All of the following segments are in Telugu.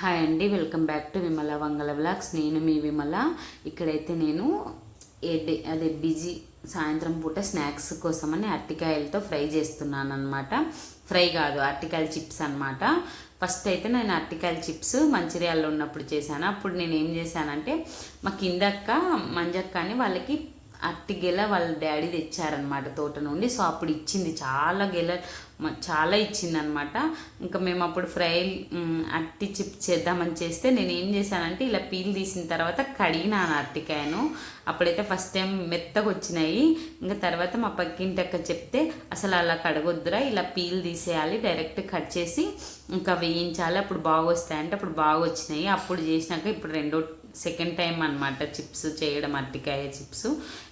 హాయ్ అండి welcome back to Vimala Vangala blogs నేను మీ విమల. ఇక్కడైతే నేను ఏ డే అదే బిజీ సాయంత్రం పూట స్నాక్స్ కోసమని అరటికాయలతో ఫ్రై చేస్తున్నాను అనమాట ఫ్రై కాదు అరటికాయల చిప్స్ అనమాట ఫస్ట్ అయితే నేను అరటికాయల చిప్స్ మంచిర్యాలలో ఉన్నప్పుడు చేశాను. అప్పుడు నేను ఏం చేశానంటే మా కిందక్క మంజక్క అని వాళ్ళకి అట్టి గెల వాళ్ళ డాడీ తెచ్చారనమాట తోట నుండి. సో అప్పుడు ఇచ్చింది. చాలా గెల చాలా ఇచ్చింది అనమాట ఇంకా మేము అప్పుడు ఫ్రై అట్టి చిప్ చేద్దామని చేస్తే నేను ఏం చేశానంటే ఇలా పీల్ తీసిన తర్వాత కడిగినాను అరటికాయను. అప్పుడైతే ఫస్ట్ టైం మెత్తగా వచ్చినాయి ఇంకా తర్వాత మా పక్కింటి అక్క చెప్తే అసలు అలా కడగొద్దురా ఇలా పీల్ తీసేయాలి డైరెక్ట్ కట్ చేసి ఇంకా వేయించాలి అప్పుడు బాగా వస్తాయి అంటే అప్పుడు బాగా వచ్చినాయి అప్పుడు చేసినాక ఇప్పుడు రెండో సెకండ్ టైం అనమాట చిప్స్ చేయడం అరటికాయ చిప్స్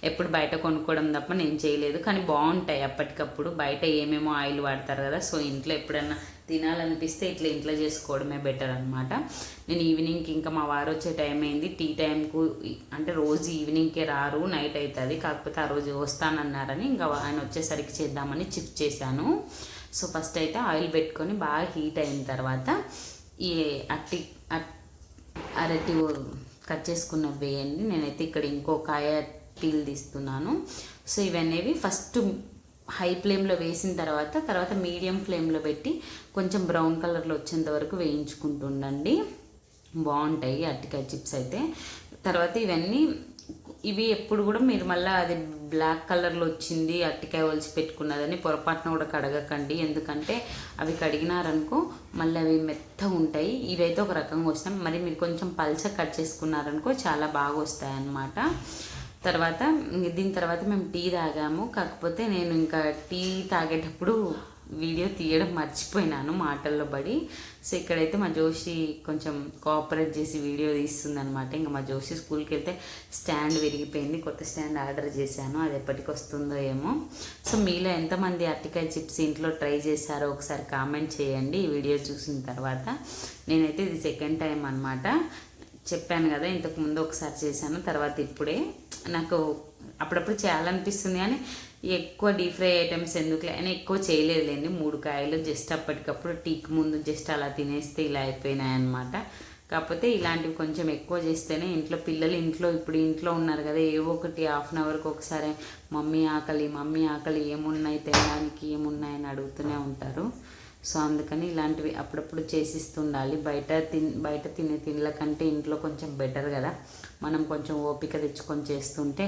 ఎప్పుడు బయట కొనుక్కోవడం తప్ప నేను చేయలేదు. కానీ బాగుంటాయి అప్పటికప్పుడు. బయట ఏమేమో ఆయిల్ వాడతారు కదా సో ఇంట్లో ఎప్పుడన్నా తినాలనిపిస్తే ఇట్లా ఇంట్లో చేసుకోవడమే బెటర్ అనమాట నేను ఈవినింగ్కి ఇంకా మా వారు వచ్చే టైం అయింది. టీ టైంకు అంటే రోజు ఈవినింగ్కే రారు నైట్ అవుతుంది కాకపోతే ఆ రోజు వస్తానన్నారని ఇంకా ఆయన వచ్చేసరికి చేద్దామని చిప్ చేశాను. సో ఫస్ట్ అయితే ఆయిల్ పెట్టుకొని బాగా హీట్ అయిన తర్వాత ఈ అట్టి అరటి కట్ చేసుకున్న వేయండి నేనైతే ఇక్కడ ఇంకో కాయ పీల్ తీస్తున్నాను. సో ఇవన్నీ ఫస్ట్ హై ఫ్లేమ్లో వేసిన తర్వాత తర్వాత మీడియం ఫ్లేమ్లో పెట్టి కొంచెం బ్రౌన్ కలర్లో వచ్చేంత వరకు వేయించుకుంటుండండి. బాగుంటాయి అరటికాయ చిప్స్ అయితే. తర్వాత ఇవన్నీ ఇవి ఎప్పుడు కూడా మీరు మళ్ళీ అది బ్లాక్ కలర్లో వచ్చింది అట్టికాయ ఒలిచి పెట్టుకున్నదని పొరపాటున కూడా కడగకండి. ఎందుకంటే అవి కడిగినారనుకో మళ్ళీ అవి మెత్తగా ఉంటాయి. ఇవైతే ఒక రకంగా వస్తాయి. మరి మీరు కొంచెం పల్చ కట్ చేసుకున్నారనుకో చాలా బాగా వస్తాయి అన్నమాట తర్వాత దీని తర్వాత మేము టీ తాగాము. కాకపోతే నేను ఇంకా టీ తాగేటప్పుడు వీడియో తీయడం మర్చిపోయినాను మాటల్లో పడి. సో ఇక్కడైతే మా జోషి కొంచెం కోఆపరేట్ చేసి వీడియో తీస్తుంది అనమాట ఇంకా మా జోషి స్కూల్కి వెళ్తే స్టాండ్ విరిగిపోయింది. కొత్త స్టాండ్ ఆర్డర్ చేశాను. అది ఎప్పటికి వస్తుందో ఏమో. సో మీలో ఎంతమంది అరటికాయ చిప్స్ ఇంట్లో ట్రై చేశారో ఒకసారి కామెంట్ చేయండి. ఈ వీడియో చూసిన తర్వాత నేనైతే ఇది సెకండ్ టైం అనమాట చెప్పాను కదా ఇంతకు ముందు ఒకసారి చేశాను తర్వాత ఇప్పుడే. నాకు అప్పుడప్పుడు చేయాలనిపిస్తుంది కానీ ఎక్కువ డీప్ ఫ్రై ఐటమ్స్ ఎందుకు అని ఎక్కువ చేయలేదులేండి. మూడు కాయలు జస్ట్ అప్పటికప్పుడు టీకి ముందు జస్ట్ అలా తినేస్తే ఇలా అయిపోయినాయి అనమాట కాకపోతే ఇలాంటివి కొంచెం ఎక్కువ చేస్తేనే ఇంట్లో పిల్లలు ఇంట్లో ఇప్పుడు ఇంట్లో ఉన్నారు కదా ఏవో ఒకటి హాఫ్ అన్ అవర్కి ఒకసారి మమ్మీ ఆకలి మమ్మీ ఆకలి ఏమున్నాయి తినడానికి ఏమున్నాయని అడుగుతూనే ఉంటారు. సో అందుకని ఇలాంటివి అప్పుడప్పుడు చేసిస్తుండాలి. బయట తిన్ బయట తినే తిండ్ల కంటే ఇంట్లో కొంచెం బెటర్ కదా. మనం కొంచెం ఓపిక తెచ్చుకొని చేస్తుంటే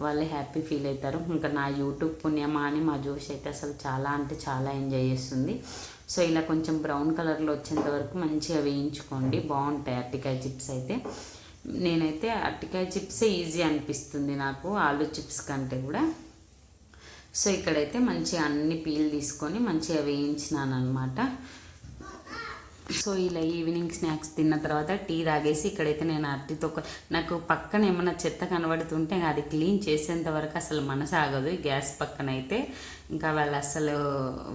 వాళ్ళే హ్యాపీ ఫీల్ అవుతారు. ఇంకా నా యూట్యూబ్ పుణ్యమా అని మా జోష్ అయితే అసలు చాలా అంటే చాలా ఎంజాయ్ చేస్తుంది. సో ఇలా కొంచెం బ్రౌన్ కలర్లో వచ్చేంత వరకు మంచిగా వేయించుకోండి. బాగుంటాయి అరటికాయ చిప్స్ అయితే. నేనైతే అరటికాయ చిప్సే ఈజీ అనిపిస్తుంది నాకు. ఆలు చిప్స్ కంటే కూడా. సో ఇక్కడైతే మంచిగా అన్ని పీల్ తీసుకొని మంచిగా వేయించినాను అనమాట సో ఇలా ఈవినింగ్ స్నాక్స్ తిన్న తర్వాత టీ తాగేసి ఇక్కడైతే నేను అరటితో నాకు పక్కన ఏమైనా చెత్త కనబడుతుంటే అది క్లీన్ చేసేంత వరకు అసలు మనసు ఆగదు. ఈ గ్యాస్ పక్కన అయితే ఇంకా వాళ్ళు అసలు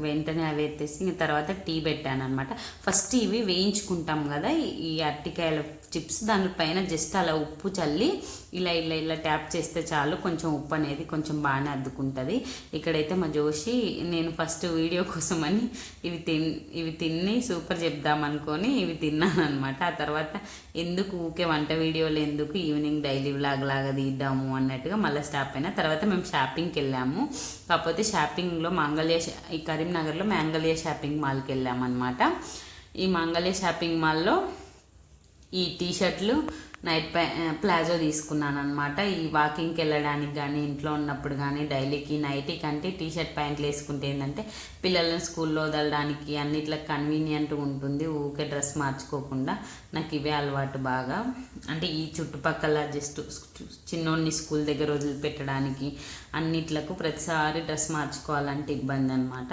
వెంటనే అవి ఎత్తేసి తర్వాత టీ పెట్టాను అనమాట ఫస్ట్ ఇవి వేయించుకుంటాం కదా ఈ- ఈ అరటికాయల చిప్స్ దానిపైన జస్ట్ అలా ఉప్పు చల్లి ఇలా ఇలా ఇలా ట్యాప్ చేస్తే చాలు. కొంచెం ఉప్పు అనేది కొంచెం బాగానే అద్దుకుంటుంది. ఇక్కడైతే మా జోషి నేను ఫస్ట్ వీడియో కోసం అని ఇవి తిన్ ఇవి తిని సూపర్ చెప్దామనుకొని ఇవి తిన్నాను అనమాట ఆ తర్వాత ఎందుకు ఊకే వంట వీడియోలు ఎందుకు ఈవినింగ్ డైలీ వ్లాగ్ లాగా తీద్దాము అన్నట్టుగా మళ్ళీ స్టాప్ అయినా. తర్వాత మేము షాపింగ్కి వెళ్ళాము. కాకపోతే షాపింగ్లో మాంగళ్య ఈ కరీంనగర్లో మాంగళ్య షాపింగ్ మాల్కి వెళ్ళామన్నమాట. ఈ మాంగళ్య షాపింగ్ మాల్లో ఈ టీ షర్ట్లు నైట్ పై ప్లాజో తీసుకున్నాను అనమాట ఈ వాకింగ్కి వెళ్ళడానికి కానీ ఇంట్లో ఉన్నప్పుడు కానీ డైలీకి నైట్కి కంటే టీ షర్ట్ ప్యాంట్లు వేసుకుంటే ఏంటంటే పిల్లలను స్కూల్లో వదలడానికి అన్నిట్లో కన్వీనియంట్ ఉంటుంది. ఊకే డ్రెస్ మార్చుకోకుండా నాకు ఇవే అలవాటు బాగా. అంటే ఈ చుట్టుపక్కల జస్ట్ చిన్నోడిని స్కూల్ దగ్గర వదిలిపెట్టడానికి అన్నిట్లకు ప్రతిసారి డ్రెస్ మార్చుకోవాలంటే ఇబ్బంది అనమాట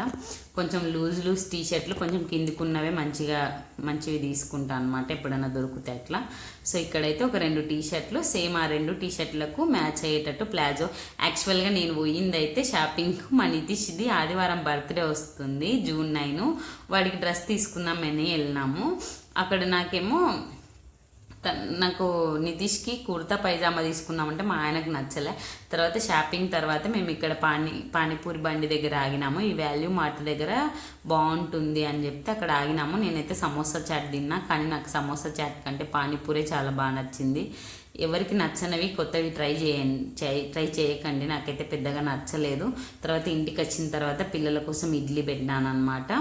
కొంచెం లూజ్ లూజ్ టీ షర్ట్లు కొంచెం కిందికున్నవే మంచిగా మంచివి తీసుకుంటాను అనమాట ఎప్పుడైనా దొరుకుతాయి అట్లా. సో ఇక్కడైతే ఒక రెండు టీ షర్ట్లు సేమ్ ఆ రెండు టీ షర్ట్లకు మ్యాచ్ అయ్యేటట్టు ప్లాజో. యాక్చువల్గా నేను పోయింది అయితే షాపింగ్ మా నితీష్ది ఆదివారం బర్త్డే వస్తుంది జూన్ నైన్. వాడికి డ్రెస్ తీసుకుందామని వెళ్ళినాము. అక్కడ నాకేమో నాకు నితీష్కి కుర్తా పైజామా తీసుకున్నామంటే మా ఆయనకు నచ్చలే. తర్వాత షాపింగ్ తర్వాత మేము ఇక్కడ పానీ పానీపూరి బండి దగ్గర ఆగినాము. ఈ వాల్యూ మార్ట్ దగ్గర బాగుంటుంది అని చెప్తే అక్కడ ఆగినాము. నేనైతే సమోసా చాట్ తిన్నా కానీ నాకు సమోసా చాట్ కంటే పానీపూరే చాలా బాగా నచ్చింది. ఎవరికి నచ్చనివి కొత్తవి ట్రై చేయండి. ట్రై చేయకండి. నాకైతే పెద్దగా నచ్చలేదు. తర్వాత ఇంటికి వచ్చిన తర్వాత పిల్లల కోసం ఇడ్లీ పెట్టినాను అనమాట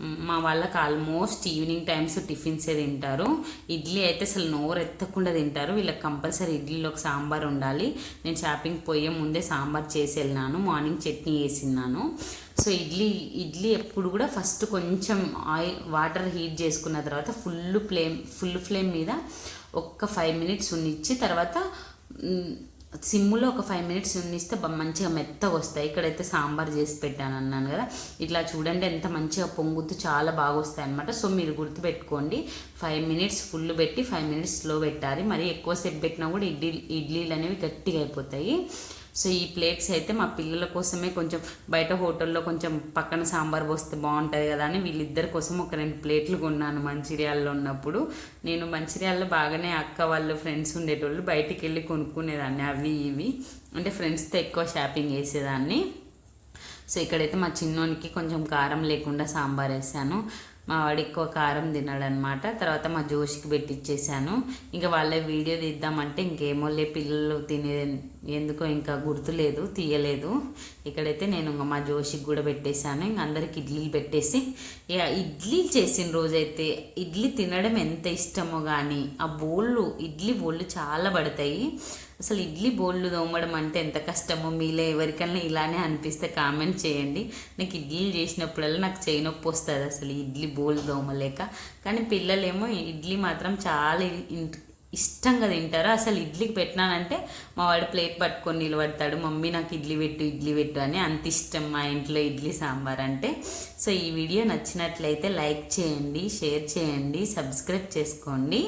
మా వాళ్ళకి ఆల్మోస్ట్ ఈవినింగ్ టైమ్స్ టిఫిన్సే తింటారు. ఇడ్లీ అయితే అసలు నోరు ఎత్తకుండా తింటారు. వీళ్ళకి కంపల్సరీ ఇడ్లీలో ఒక సాంబార్ ఉండాలి. నేను షాపింగ్ పోయే ముందే సాంబార్ చేసి వెళ్ళినాను. మార్నింగ్ చట్నీ వేసినాను సో ఇడ్లీ ఇడ్లీ ఎప్పుడు కూడా ఫస్ట్ కొంచెం ఆయిల్ వాటర్ హీట్ చేసుకున్న తర్వాత ఫుల్ ఫ్లేమ్ ఫుల్ ఫ్లేమ్ మీద ఒక్క ఫైవ్ మినిట్స్ ఉన్నిచ్చి తర్వాత సిమ్లో ఒక ఫైవ్ మినిట్స్ ఉన్నిస్తే మంచిగా మెత్తగా వస్తాయి. ఇక్కడైతే సాంబార్ చేసి పెట్టాను అన్నాను కదా. ఇట్లా చూడండి ఎంత మంచిగా పొంగుతూ చాలా బాగా వస్తాయి అనమాట సో మీరు గుర్తుపెట్టుకోండి ఫైవ్ మినిట్స్ ఫుల్ పెట్టి ఫైవ్ మినిట్స్ స్లో పెట్టాలి. మరి ఎక్కువసేపు పెట్టినా కూడా ఇడ్లీ ఇడ్లీలు అనేవి గట్టిగా అయిపోతాయి. సో ఈ ప్లేట్స్ అయితే మా పిల్లల కోసమే కొంచెం బయట హోటల్లో కొంచెం పక్కన సాంబార్ పోస్తే బాగుంటుంది కదా అని వీళ్ళిద్దరి కోసం ఒక రెండు ప్లేట్లు కొన్నాను మంచిర్యాలలో ఉన్నప్పుడు. నేను మంచిర్యాలలో బాగానే అక్క వాళ్ళు ఫ్రెండ్స్ ఉండేటోళ్ళు బయటికి వెళ్ళి కొనుక్కునేదాన్ని అవి ఇవి. అంటే ఫ్రెండ్స్తో ఎక్కువ షాపింగ్ చేసేదాన్ని. సో ఇక్కడైతే మా చిన్నోనికి కొంచెం కారం లేకుండా సాంబార్ వేసాను. మా వాడు ఎక్కువ కారం తిన్నాడనమాట తర్వాత మా జోషికి పెట్టిచ్చేసాను. ఇంకా వాళ్ళే వీడియో తీద్దామంటే ఇంకేమో లే పిల్లలు తినే ఎందుకో ఇంకా గుర్తులేదు తీయలేదు. ఇక్కడైతే నేను ఇంకా మా జోషికి కూడా పెట్టేశాను. ఇంక అందరికి ఇడ్లీలు పెట్టేసి ఇక ఇడ్లీ చేసిన రోజైతే ఇడ్లీ తినడం ఎంత ఇష్టమో కానీ ఆ బోళ్ళు ఇడ్లీ బోళ్ళు చాలా పడతాయి. అసలు ఇడ్లీ బోళ్ళు తోమడం అంటే ఎంత కష్టమో మీలో ఎవరికైనా ఇలానే అనిపిస్తే కామెంట్ చేయండి. నాకు ఇడ్లీ చేసినప్పుడల్లా నాకు చేయి నొప్పి వస్తుంది అసలు ఇడ్లీ బోళ్ళు దోమలేక కానీ పిల్లలేమో ఇడ్లీ మాత్రం చాలా ఇష్టంగా తింటారు. అసలు ఇడ్లీకి పెట్టినానంటే మా వాడు ప్లేట్ పట్టుకొని నిలబడతాడు మమ్మీ నాకు ఇడ్లీ పెట్టు ఇడ్లీ పెట్టు అని. అంత ఇష్టం మా ఇంట్లో ఇడ్లీ సాంబార్ అంటే. సో ఈ వీడియో నచ్చినట్లయితే లైక్ చేయండి షేర్ చేయండి సబ్స్క్రైబ్ చేసుకోండి.